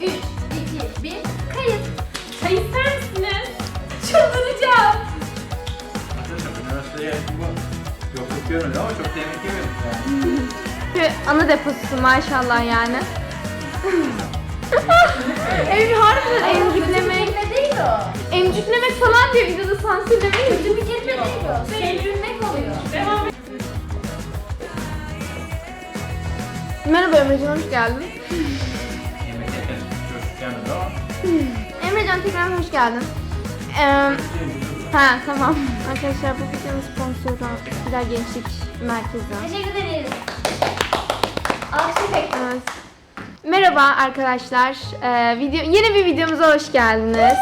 3, 2, 1, kayıt. Çay ister misiniz? Çıldıracağım. Arkadaşlar üniversiteye bu yokluk görmedim ama çok da yemek yemedik yani. Şu ana deposu maşallah yani. Ev harbiden emcüklemek. değil o. Emcüklemek falan diyor videoda. Kötü bir kelime değil o. Sevdirmek oluyor. Merhaba Emrecan hoş geldin. Emrecan tekrar hoş geldin. Ee, ha tamam. Arkadaşlar bu videonun sponsoru Güzel Gençlik Merkezi. Teşekkür ederiz. Alkış efekti. Evet. Merhaba arkadaşlar. Ee, video yeni bir videomuza hoş geldiniz.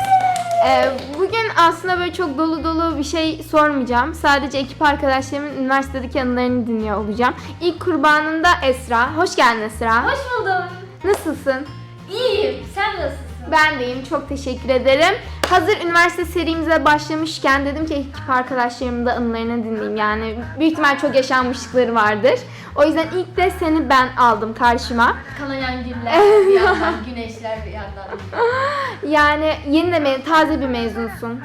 Ee, bugün aslında böyle çok dolu dolu bir şey sormayacağım. Sadece ekip arkadaşlarımın üniversitedeki anılarını dinliyor olacağım. İlk kurbanında Esra. Hoş geldin Esra. Hoş buldum. Nasılsın? İyiyim. Sen nasılsın? Ben deyim. Çok teşekkür ederim. Hazır üniversite serimize başlamışken dedim ki ekip arkadaşlarımın da anılarını dinleyeyim. Yani büyük ihtimal çok yaşanmışlıkları vardır. O yüzden ilk de seni ben aldım karşıma. Kanayan güller bir yandan, güneşler bir yandan. Yani yeni de me- taze bir mezunsun.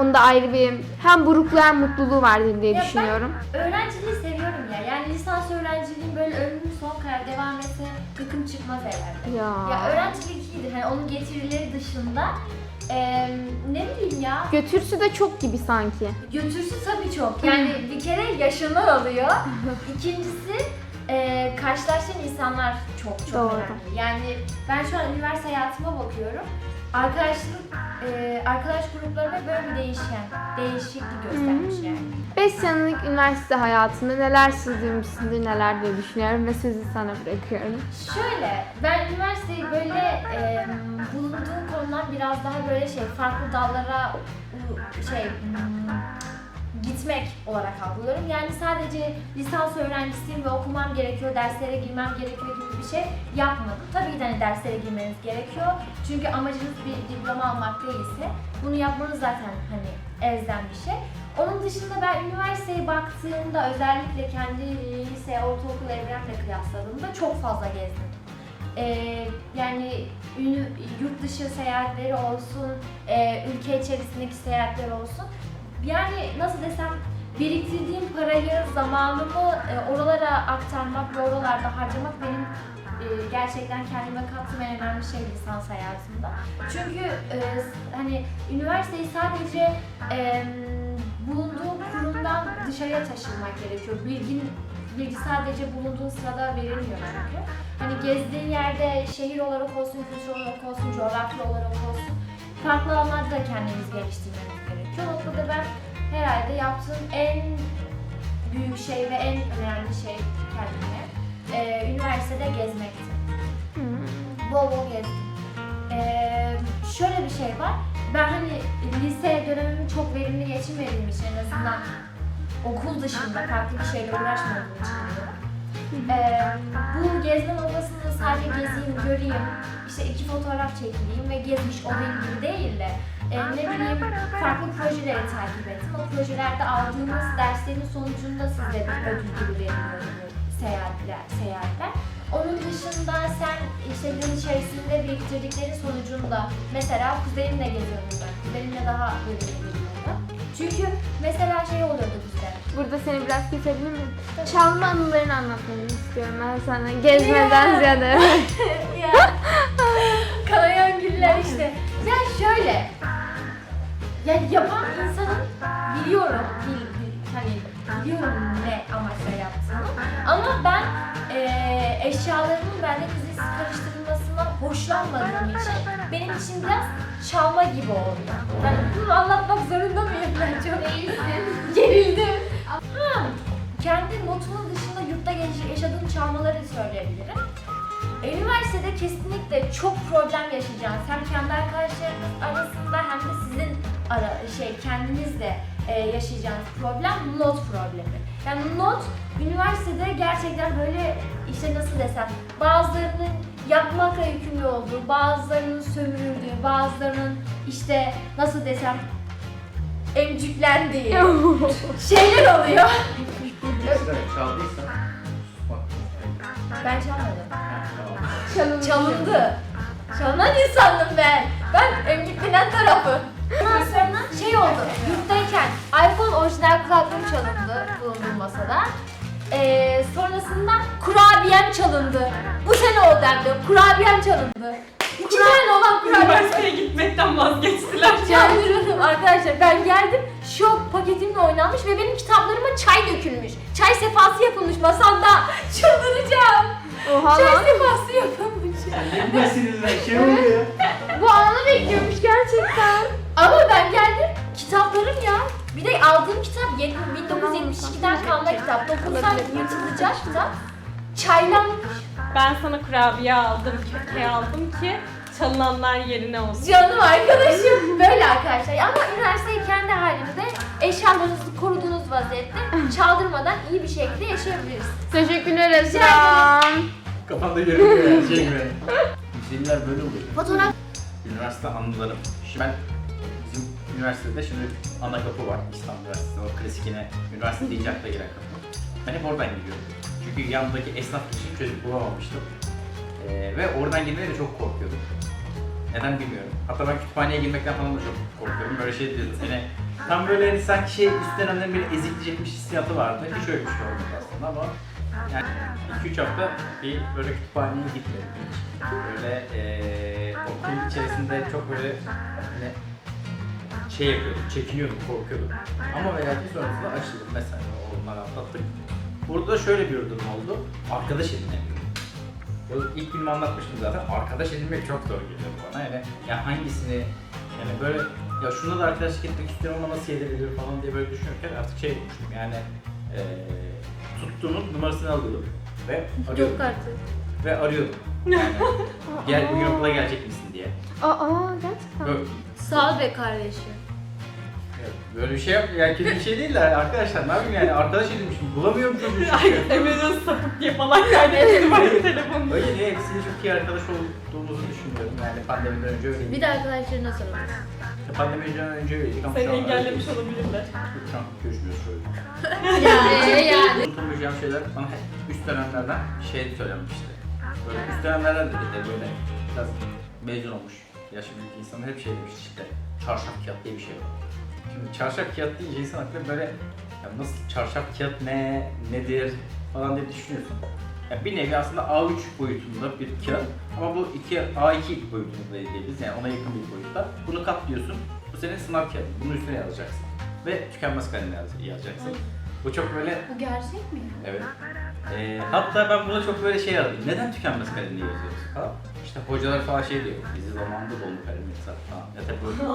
Onda ayrı bir hem burukluğu hem mutluluğu vardır diye Ya ben- düşünüyorum. Öğrenciliği seviyorum ya. Yani lisans öğrenciliğim böyle ömrümün son kadar devam etse gıkım çıkmaz herhalde. Ya. Ya öğrencilik iyidir. Hani onun getirileri dışında eee, ne bileyim ya Götürsü de çok gibi sanki. götürsün tabii çok. Yani bir kere yaşından alıyor. İkincisi eee karşılaştığın insanlar çok çok Doğru. önemli. Yani ben şu an üniversite hayatıma bakıyorum. Arkadaşlık, eee, arkadaş gruplarıma böyle bir değişken, değişiklik göstermiş yani. 5 senelik üniversite hayatında neler sığdırmışsındır neler diye düşünüyorum ve sözü sana bırakıyorum. Şöyle, ben üniversiteyi böyle e, bulunduğum konudan biraz daha böyle şey farklı dallara u- şey hmm, gitmek olarak algılıyorum. Yani sadece lisans öğrencisiyim ve okumam gerekiyor, derslere girmem gerekiyor gibi bir şey yapmadım. Tabii ki de hani derslere girmeniz gerekiyor. Çünkü amacınız bir diploma almak değilse bunu yapmanız zaten hani elzem bir şey. Onun dışında ben üniversiteye baktığımda özellikle kendi lise, ortaokul evremle kıyasladığımda çok fazla gezdim. Ee, yani ünü, yurt dışı seyahatleri olsun, e, ülke içerisindeki seyahatler olsun. Yani nasıl desem biriktirdiğim parayı, zamanımı e, oralara aktarmak ve oralarda harcamak benim e, gerçekten kendime kattığım en önemli şey lisans hayatımda. Çünkü e, hani üniversiteyi sadece e, bulunduğum kurumdan dışarıya taşınmak gerekiyor. Bilgin bilgi sadece bulunduğun sırada verilmiyor çünkü. Hani gezdiğin yerde şehir olarak olsun, kültür olarak olsun, coğrafya olarak olsun farklı alanlarda da kendimizi geliştirmemiz gerekiyor. O noktada ben herhalde yaptığım en büyük şey ve en önemli şey kendime e, üniversitede gezmekti. Bol bol gezdim. Ee, şöyle bir şey var. Ben hani lise dönemimi çok verimli geçirmediğim için en azından okul dışında farklı bir şeyle uğraşmadığım için. Ee, bu gezme noktasını sadece gezeyim, göreyim, işte iki fotoğraf çekileyim ve gezmiş olayım gibi değil de e, ne bileyim farklı projeleri takip ettim. O projelerde aldığımız derslerin sonucunda size bir ödül gibi veriliyor seyahatler, seyahatler. Onun dışında sen işte yıl içerisinde biriktirdiklerin sonucunda mesela kuzenimle geziyordum ben. Kuzenimle daha geziyordum. Çünkü mesela şey oluyordu bizde. Burada seni biraz kesebilir miyim? Çalma anılarını anlatmanı istiyorum ben sana. Gezmeden Ya. ziyade. ya. Kanayan güller işte. Ya şöyle. Ya yapan insanın biliyorum, bil, bil- hani biliyorum ne amaçla yaptığını. Ama ben eee eşyalarımın bende izinsiz karıştırılmasından hoşlanmadığım için benim için biraz çalma gibi oluyor. Ben bunu anlatmak zorunda mıyım ben çok? Değilsin. Gerildim. Ha, kendi notumun dışında yurtta yaşadığım çalmaları söyleyebilirim. E, Üniversitede kesinlikle çok problem yaşayacağınız hem kendi şey kendinizle e, yaşayacağınız problem not problemi. Yani not üniversitede gerçekten böyle işte nasıl desem bazılarının yapmakla yükümlü olduğu, bazılarının sömürüldüğü, bazılarının işte nasıl desem emcüklendiği şeyler oluyor. Çaldıysa. Ben çalmadım. Çalınmış. Çalındı. Çalınan insandım ben. Ben emciklenen tarafı. Ondan sonra şey oldu. Yurttayken iPhone orijinal kulaklığım çalındı bulunduğum masada. Ee, sonrasında kurabiyem çalındı. Bu sene oldu hem de kurabiyem çalındı. İki tane olan kurabiyem Üniversiteye gitmekten vazgeçtiler. Çaldırdım arkadaşlar ben geldim şok paketimle oynanmış ve benim kitaplarıma çay dökülmüş. Çay sefası yapılmış masamda. Çıldıracağım. Oha Çay lan. sefası yapılmış. Ne dersiniz şey oluyor? Bu anı bekliyormuş gerçekten. Ama ben geldim kitaplarım ya. Bir de aldığım kitap 1972'den kalma kitap. Dokunsam yırtılacak kitap. Çaylanmış. Ben sana kurabiye aldım, köke aldım ki çalınanlar yerine olsun. Canım arkadaşım. Böyle arkadaşlar. Ama üniversiteyi kendi halimizde eşyalarınızı koruduğunuz vaziyette çaldırmadan iyi bir şekilde yaşayabiliriz. Teşekkürler Esra. Kafanda görünüyor yani şey gibi. Şeyler böyle oluyor. Fotoğraf Üniversite anılarım. Şimdi ben üniversitede şimdi ana kapı var İstanbul Üniversitesi. O klasik yine üniversite deyince akla gelen kapı. Ben hep oradan gidiyorum. Çünkü yanındaki esnaf kişi çocuk bulamamıştım. Ee, ve oradan girmeye de çok korkuyordum. Neden bilmiyorum. Hatta ben kütüphaneye girmekten falan da çok korkuyorum. Böyle şey dedi seni tam böyle hani sanki şey üst dönemden biri ezikleyecekmiş hissiyatı vardı. Hiç öyle bir şey olmadı aslında ama yani 2-3 hafta bir böyle kütüphaneye gitmedim. Böyle eee okul içerisinde çok böyle hani şey yapıyordum, çekiniyordum, korkuyordum. Ama ki sonrasında açıldım mesela onları atlattık. Burada şöyle bir durum oldu. Arkadaş edinemiyorum. Bu ilk günümü anlatmıştım zaten. Arkadaş edinmek çok zor geliyor bana. Yani ya hangisini yani böyle ya şunda da arkadaşlık etmek istiyorum ama nasıl edebilir falan diye böyle düşünürken artık şey yapmıştım yani eee tuttuğumun numarasını alıyordum ve arıyordum. çok artık. Ve arıyordum. Yani gel bugün okula gelecek misin diye. Aa gerçekten. Böyle, Sağ ol be kardeşim. böyle bir şey yap, yani kötü bir şey değil de arkadaşlar ne yapayım yani arkadaş edinmişim bulamıyorum çocuğu çünkü. Emre'nin sapık diye falan kaydettim bana telefonu. Öyle değil, hepsiyle çok iyi arkadaş olduğumuzu düşünüyorum yani pandemiden önce öyleydi. Bir de arkadaşlarına soralım. Pandemiden önce öyleydik ama Seni şu an engellemiş olabilirler. Şu an görüşmüyoruz şöyle. yani. yani. Unutamayacağım şeyler bana üst dönemlerden şey söylenmişti. Böyle üst dönemlerden de de böyle biraz mezun olmuş yaşı büyük insanlar hep şey demiş işte çarşaf kağıt diye bir şey var. Şimdi çarşaf kağıt deyince insan aklına böyle ya nasıl çarşaf kağıt ne, nedir falan diye düşünüyorsun. Ya bir nevi aslında A3 boyutunda bir kağıt ama bu iki A2 boyutunda diyebiliriz yani ona yakın bir boyutta. Bunu katlıyorsun. Bu senin sınav kağıdı. Bunun üstüne yazacaksın. Ve tükenmez kalemle yaz- yazacaksın. Bu çok böyle Bu gerçek mi? Evet. Ee, hatta ben buna çok böyle şey aradım. Neden tükenmez kalem diye yazıyoruz falan. İşte hocalar falan şey diyor. Bizi zamanında dolu kalem yazar falan. Ya tabii böyle,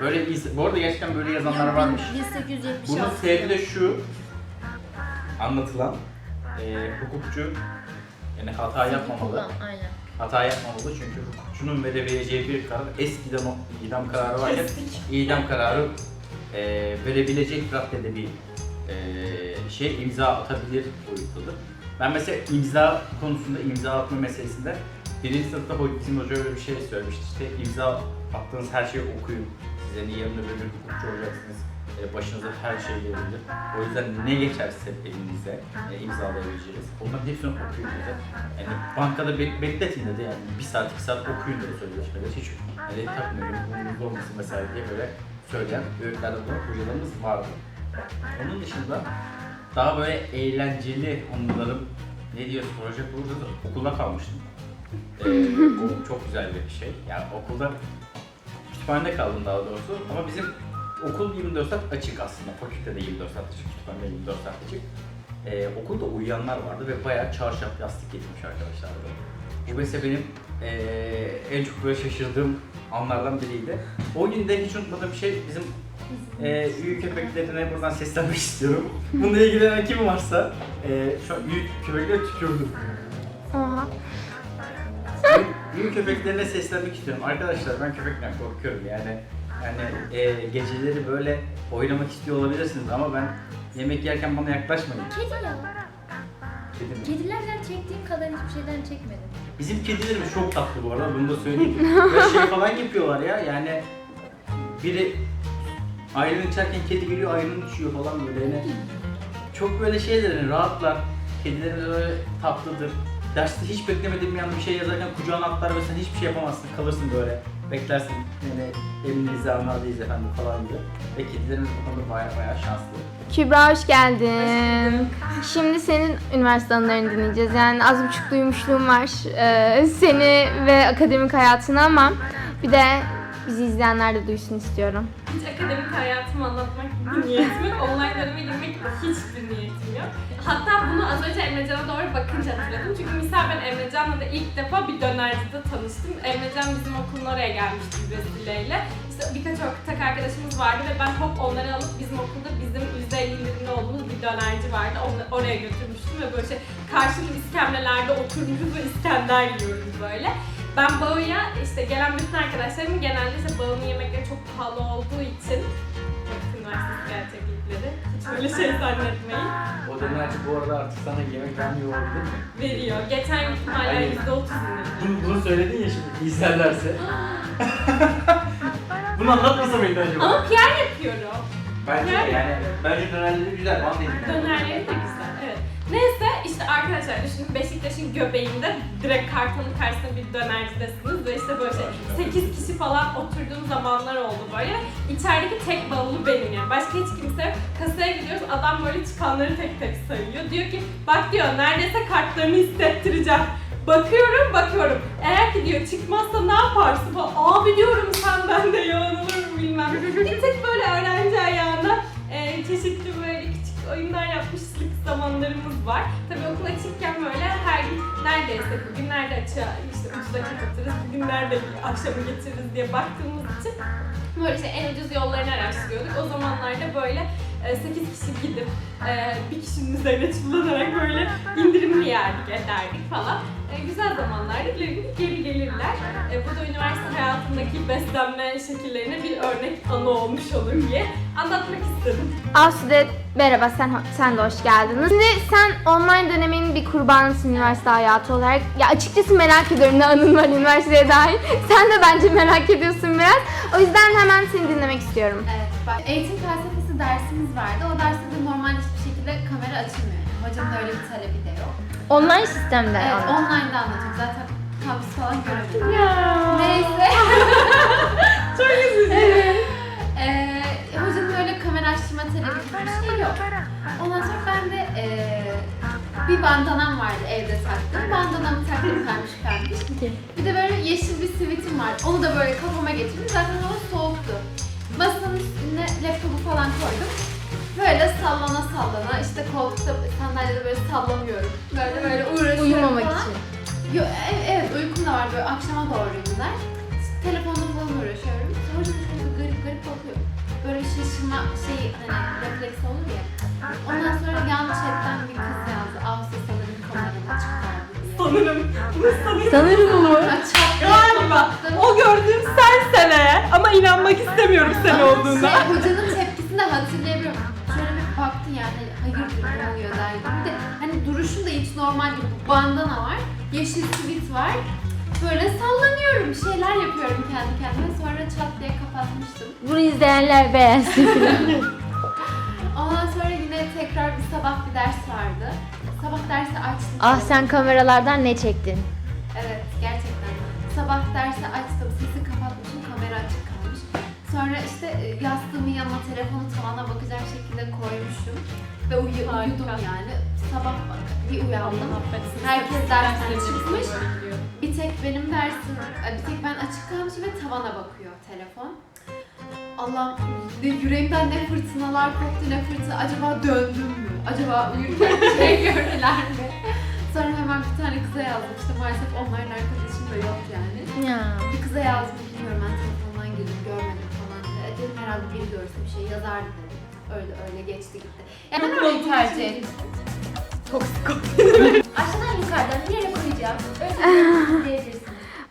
böyle iz- bu arada gerçekten böyle yazanlar varmış. 1876. Bunun sebebi de şu. Anlatılan ee, hukukçu yani hata yapmamalı. Aynen. Hata yapmamalı çünkü hukukçunun verebileceği bir karar eskiden o idam kararı varken idam kararı e, verebilecek raddede bir e, şey imza atabilir boyuttadır. Ben mesela imza konusunda imza atma meselesinde birinci sınıfta ho- bizim hoca öyle bir şey söylemişti işte imza attığınız her şeyi okuyun. Size hani yarın öbür gün hukukçu olacaksınız. E, başınıza her şey gelebilir. O yüzden ne geçerse elinize e, imzalayabileceğiniz. Onların hepsini okuyun dedi. Yani bankada bek- bekletin dedi yani bir saat iki saat okuyun dedi sözleşmeleri. Hiç hani takmıyorum umurunuzda olmasın mesela diye böyle söyleyen öğretmenler olarak hocalarımız vardı. Onun dışında daha böyle eğlenceli anılarım ne diyorsun proje da okulda kalmıştım. Ee, o çok güzel bir şey. Yani okulda kütüphanede kaldım daha doğrusu ama bizim okul 24 saat açık aslında. Fakültede 24 saat açık, kütüphanede 24 saat açık. Ee, okulda uyuyanlar vardı ve bayağı çarşaf yastık getirmiş arkadaşlar. Bu mesela benim ee, en çok böyle şaşırdığım anlardan biriydi. O günde hiç unutmadığım bir şey bizim ee, üyü köpeklerine buradan seslenmek istiyorum. Bununla ilgilenen kim varsa ee, şu an üyü köpekler tükürdü. Oha. Büyük köpeklerine seslenmek istiyorum. Arkadaşlar ben köpekten korkuyorum yani. Yani e, geceleri böyle oynamak istiyor olabilirsiniz ama ben yemek yerken bana yaklaşmayın. Kedi ya. Kedi mi? Kedilerden çektiğim kadar hiçbir şeyden çekmedim. Bizim kedilerimiz çok tatlı bu arada bunu da söyleyeyim. Ve şey falan yapıyorlar ya yani biri ayran içerken kedi geliyor ayranı içiyor falan böyle yani. Çok böyle şeyler hani rahatlar. Kedilerimiz böyle tatlıdır. Derste hiç beklemediğin bir anda bir şey yazarken kucağına atlar ve sen hiçbir şey yapamazsın. Kalırsın böyle. Beklersin yani elini hizamlardayız efendim falan gibi. Ve kedilerimiz bu konuda baya baya şanslı. Kübra hoş geldin. Şimdi senin üniversite anılarını dinleyeceğiz. Yani az buçuk duymuşluğum var ee, seni ve akademik hayatını ama bir de bizi izleyenler de duysun istiyorum. Hiç akademik hayatımı anlatmak gibi niyetim yok. Döneme girmek gibi hiçbir niyetim yok. Hatta bunu az önce Emrecan'a doğru bakınca hatırladım. Çünkü misal ben Emrecan'la da ilk defa bir dönercide tanıştım. Emrecan bizim okulun oraya gelmişti vesileyle. İşte birkaç ortak arkadaşımız vardı ve ben hop onları alıp bizim okulda bizim %50 indirimli olduğumuz bir dönerci vardı. Onu oraya götürmüştüm ve böyle şey karşılıklı iskemlelerde oturmuşuz ve İskender yiyoruz böyle. Ben Bağı'ya işte gelen bütün arkadaşlarım genelde işte Bağı'nın yemekleri çok pahalı olduğu için Üniversitesi gerçeklikleri hiç öyle şey zannetmeyin O dönerci bu arada artık sana yemek vermiyor olabilir mi? veriyor. Geçen gittim hala Hayır. %30 indirim. Bunu, bunu söyledin ya şimdi izlerlerse. bunu anlatmasa mıydı acaba? Ama PR yapıyorum. Bence yani. Bence dönerleri güzel. Bana değil. Dönerleri de güzel. Neyse işte arkadaşlar düşünün Beşiktaş'ın göbeğinde direkt kartonun karşısında bir dönercidesiniz ve işte böyle şey 8 kişi falan oturduğum zamanlar oldu böyle. İçerideki tek bavulu benim yani. Başka hiç kimse. Kasaya gidiyoruz adam böyle çıkanları tek tek sayıyor. Diyor ki bak diyor neredeyse kartlarını hissettireceğim. Bakıyorum bakıyorum. Eğer ki diyor çıkmazsa ne yaparsın falan. Abi diyorum sen bende yalan olur mu bilmem. Bir tek böyle öğrenci ayağında e, çeşitli böyle oyunlar yapmışlık zamanlarımız var. Tabii okul açıkken böyle her gün neredeyse bugün nerede açığa işte ucuza kapatırız, bugün nerede akşamı getiririz diye baktığımız için böyle işte en ucuz yollarını araştırıyorduk. O zamanlarda böyle 8 kişi gidip e, bir kişinin üzerine çullanarak böyle indirimli yerdik ederdik falan. E, güzel zamanlardı. Geri gelirler. E, bu da üniversite hayatındaki beslenme şekillerine bir örnek anı olmuş olur diye anlatmak istedim. Asude merhaba sen sen de hoş geldin. Şimdi sen online dönemin bir kurbanısın üniversite hayatı olarak. Ya açıkçası merak ediyorum ne anın var üniversiteye dair. Sen de bence merak ediyorsun biraz. O yüzden hemen seni dinlemek istiyorum. Evet, bak, eğitim felsefesi dersimiz vardı. O derste de normal hiçbir şekilde kamera açılmıyor. Yani. Hocamın öyle bir talebi de yok. Online sistemde. Evet, online'da anlatıyorum. Zaten kampüs falan göremedim. Neyse. Çok üzücü. Ee, açtırma talebi gibi bir şey yok. Ondan sonra ben de ee, bir bandanam vardı evde taktım. Bandanamı taktım pembiş pembiş. Bir de böyle yeşil bir sivitim var. Onu da böyle kafama getirdim. Zaten hava soğuktu. Masanın üstüne laptopu falan koydum. Böyle sallana sallana işte koltukta sandalyede böyle sallamıyorum. Böyle böyle uğraşıyorum Uyumamak falan. için. Yo, evet, evet uykum da var böyle akşama doğruyum der. Telefonla falan uğraşıyorum. Sonra bir garip garip bakıyor. Böyle şaşırma şey hani refleks olur ya. Ondan sonra yan chatten bir kız yazdı. Avsa sanırım kameranı çıkardı diye. Sanırım. Bunu sanırım. Sanırım mı? Galiba. O gördüğüm sensen eğer. Ama inanmak istemiyorum sen Ama olduğuna. Şey, hocanın tepkisini de hatırlayabiliyorum. Şöyle bir baktı yani hayırdır ne oluyor derdi. Bir de hani duruşun da hiç normal. Bu Bandana var, yeşil sivit var. Böyle sallanıyorum, bir şeyler yapıyorum kendi kendime. Sonra çat diye kapatmıştım. Bunu izleyenler beğensin. Ondan sonra yine tekrar bir sabah bir ders vardı. Sabah dersi açtım. ah sen kameralardan ne çektin? Evet gerçekten. Sabah dersi açtım, sesi kapatmışım, kamera açık kalmış. Sonra işte e, yastığımın yanına telefonu tavana bakacak şekilde koymuşum. Ve uyu- uyudum yani. Sabah bir uyandım. Herkes dersten çıkmış. Bir tek benim dersim, e, bir tek ben açık kalmışım ve tavana bakıyor telefon. Allah'ım ne yüreğimden ne fırtınalar koptu ne fırtına. Acaba döndüm mü? Acaba uyurken bir şey gördüler mi? Sonra hemen bir tane kıza yazdım. İşte maalesef online arkadaşım da yok yani. Ya. Bir kıza yazdım. Bilmiyorum ben telefondan girdim görmedim falan diye. E, Dedim herhalde biri görse bir şey yazardı dedim. Öyle öyle geçti gitti. Yani ben orayı tercih ettim. Toksik Aşağıdan yukarıdan bir yere koyacağım. Öyle bir